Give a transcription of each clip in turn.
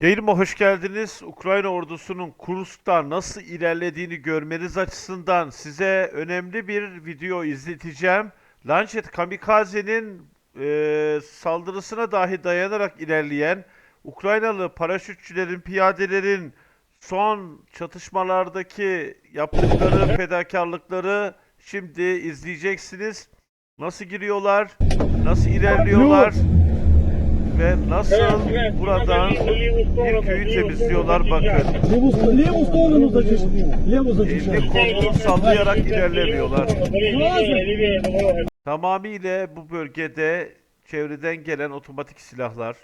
Yayınıma hoş geldiniz. Ukrayna ordusunun Kursk'ta nasıl ilerlediğini görmeniz açısından size önemli bir video izleteceğim. Lancet Kamikaze'nin eee, saldırısına dahi dayanarak ilerleyen Ukraynalı paraşütçülerin, piyadelerin son çatışmalardaki yaptıkları fedakarlıkları şimdi izleyeceksiniz. Nasıl giriyorlar, nasıl ilerliyorlar ve nasıl buradan bir köyü temizliyorlar bakın. Elini kolunu sallayarak ilerlemiyorlar. Tamamıyla bu bölgede çevreden gelen otomatik silahlar,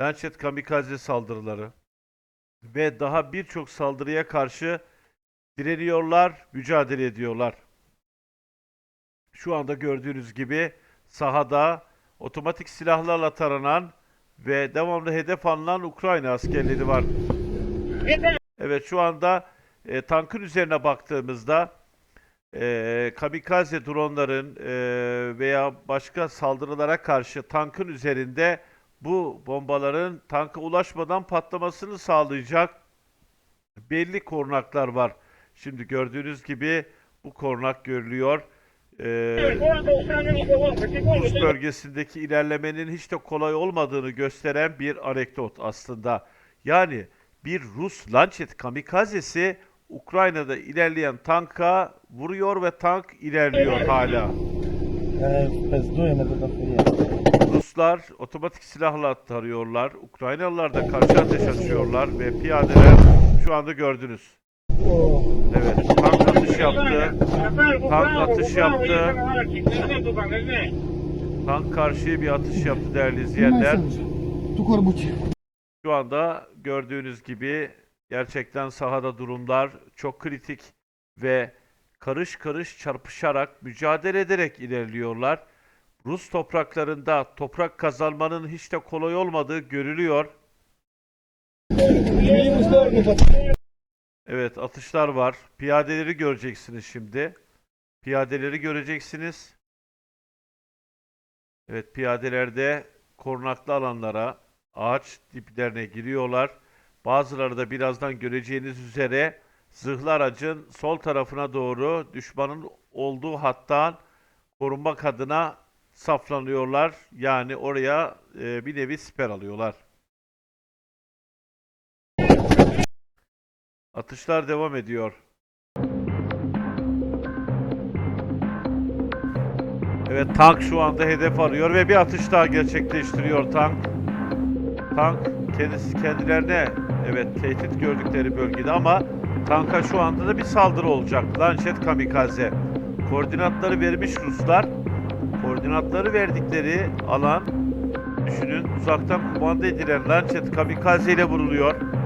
Lancet kamikaze saldırıları ve daha birçok saldırıya karşı direniyorlar, mücadele ediyorlar. Şu anda gördüğünüz gibi sahada otomatik silahlarla taranan ve devamlı hedef alınan Ukrayna askerleri var. Evet şu anda e, tankın üzerine baktığımızda e, kamikaze dronların e, veya başka saldırılara karşı tankın üzerinde bu bombaların tanka ulaşmadan patlamasını sağlayacak belli korunaklar var. Şimdi gördüğünüz gibi bu korunak görülüyor e, Rus bölgesindeki ilerlemenin hiç de kolay olmadığını gösteren bir anekdot aslında. Yani bir Rus Lancet kamikazesi Ukrayna'da ilerleyen tanka vuruyor ve tank ilerliyor hala. Ruslar otomatik silahla tarıyorlar. Ukraynalılar da karşı ateş açıyorlar ve piyadeler şu anda gördünüz. Evet tank atış yaptı. Tank atış yaptı. Tank karşıya bir atış yaptı değerli izleyenler. Şu anda gördüğünüz gibi gerçekten sahada durumlar çok kritik ve karış karış çarpışarak, mücadele ederek ilerliyorlar. Rus topraklarında toprak kazanmanın hiç de kolay olmadığı görülüyor. Evet atışlar var. Piyadeleri göreceksiniz şimdi. Piyadeleri göreceksiniz. Evet piyadelerde korunaklı alanlara, ağaç diplerine giriyorlar. Bazıları da birazdan göreceğiniz üzere zırhlı aracın sol tarafına doğru düşmanın olduğu hattan korunmak adına saflanıyorlar. Yani oraya e, bir nevi siper alıyorlar. Atışlar devam ediyor. Evet tank şu anda hedef arıyor ve bir atış daha gerçekleştiriyor tank. Tank kendisi kendilerine evet tehdit gördükleri bölgede ama tanka şu anda da bir saldırı olacak. Lancet kamikaze. Koordinatları vermiş Ruslar. Koordinatları verdikleri alan düşünün uzaktan kumanda edilen Lancet kamikaze ile vuruluyor.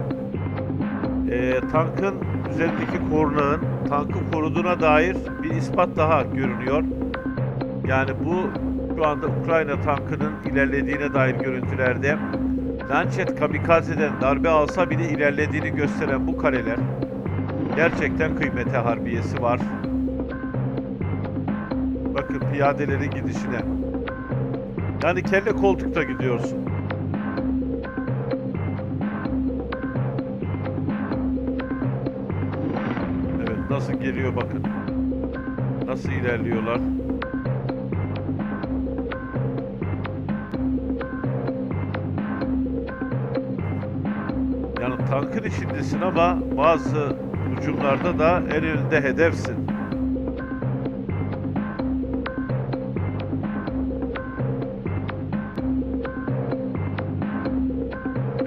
Ee, tankın üzerindeki kornağın tankı koruduğuna dair bir ispat daha görünüyor. Yani bu şu anda Ukrayna tankının ilerlediğine dair görüntülerde Lancet kamikazeden darbe alsa bile ilerlediğini gösteren bu kareler gerçekten kıymete harbiyesi var. Bakın piyadelerin gidişine. Yani kelle koltukta gidiyorsun. Nasıl geliyor bakın. Nasıl ilerliyorlar. Yani tankın içindesin ama bazı hücumlarda da en önünde hedefsin.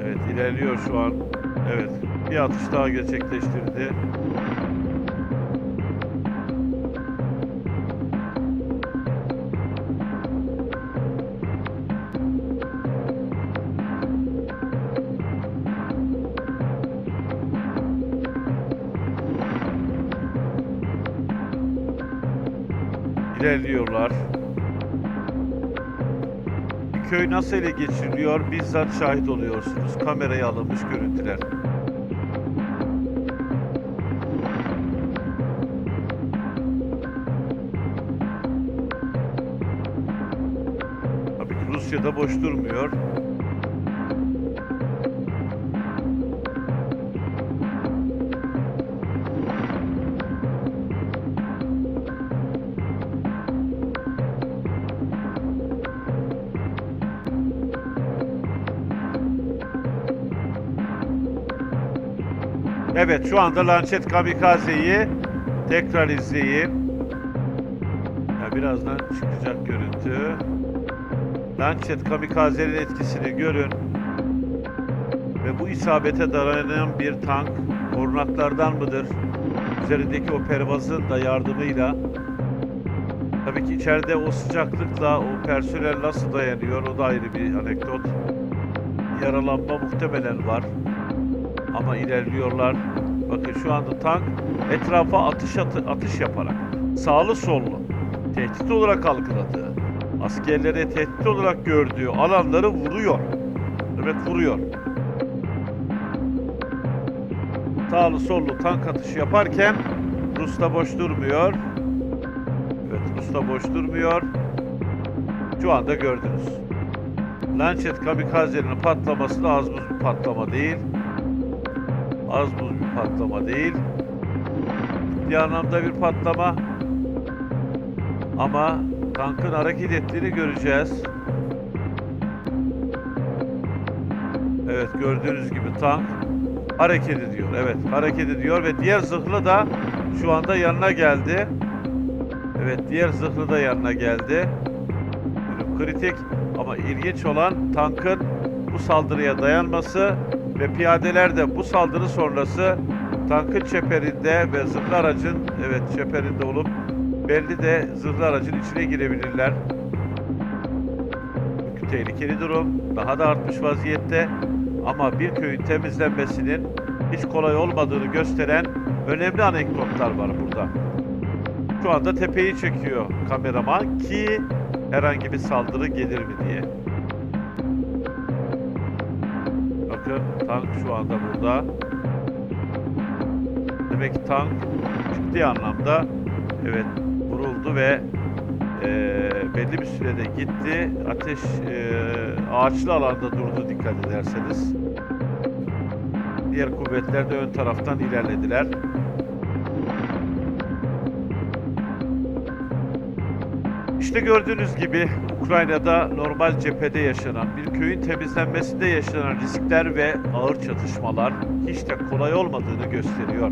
Evet ilerliyor şu an. Evet bir atış daha gerçekleştirdi. İlerliyorlar. Köy nasıl ele geçiriliyor bizzat şahit oluyorsunuz. Kameraya alınmış görüntüler. Tabii ki Rusya da boş durmuyor. Evet şu anda Lancet Kamikaze'yi tekrar izleyin. Ya birazdan çıkacak görüntü. Lancet Kamikaze'nin etkisini görün. Ve bu isabete dayanan bir tank korunaklardan mıdır? Üzerindeki o pervazın da yardımıyla Tabii ki içeride o sıcaklıkla o personel nasıl dayanıyor o da ayrı bir anekdot. Yaralanma muhtemelen var. Ama ilerliyorlar. Bakın şu anda tank etrafa atış atı, atış yaparak sağlı sollu tehdit olarak algıladığı, askerlere tehdit olarak gördüğü alanları vuruyor. Evet vuruyor. Sağlı sollu tank atışı yaparken Rus da boş durmuyor. Evet Rus da boş durmuyor. Şu anda gördünüz. Lancet kamikazenin patlaması da az buz bir patlama değil. Az buz bir patlama değil. Bir anlamda bir patlama. Ama tankın hareket ettiğini göreceğiz. Evet gördüğünüz gibi tank hareket ediyor. Evet hareket ediyor ve diğer zırhlı da şu anda yanına geldi. Evet diğer zırhlı da yanına geldi. Kritik ama ilginç olan tankın bu saldırıya dayanması ve piyadeler de bu saldırı sonrası tankın çeperinde ve zırhlı aracın evet çeperinde olup belli de zırhlı aracın içine girebilirler. Tehlikeli durum daha da artmış vaziyette ama bir köyün temizlenmesinin hiç kolay olmadığını gösteren önemli anekdotlar var burada. Şu anda tepeyi çekiyor kameraman ki herhangi bir saldırı gelir mi diye. Bakın tank şu anda burada. Demek ki tank ciddi anlamda evet vuruldu ve eee, belli bir sürede gitti. Ateş eee, ağaçlı alanda durdu dikkat ederseniz. Diğer kuvvetler de ön taraftan ilerlediler. İşte gördüğünüz gibi Ukrayna'da normal cephede yaşanan bir köyün temizlenmesinde yaşanan riskler ve ağır çatışmalar hiç de kolay olmadığını gösteriyor.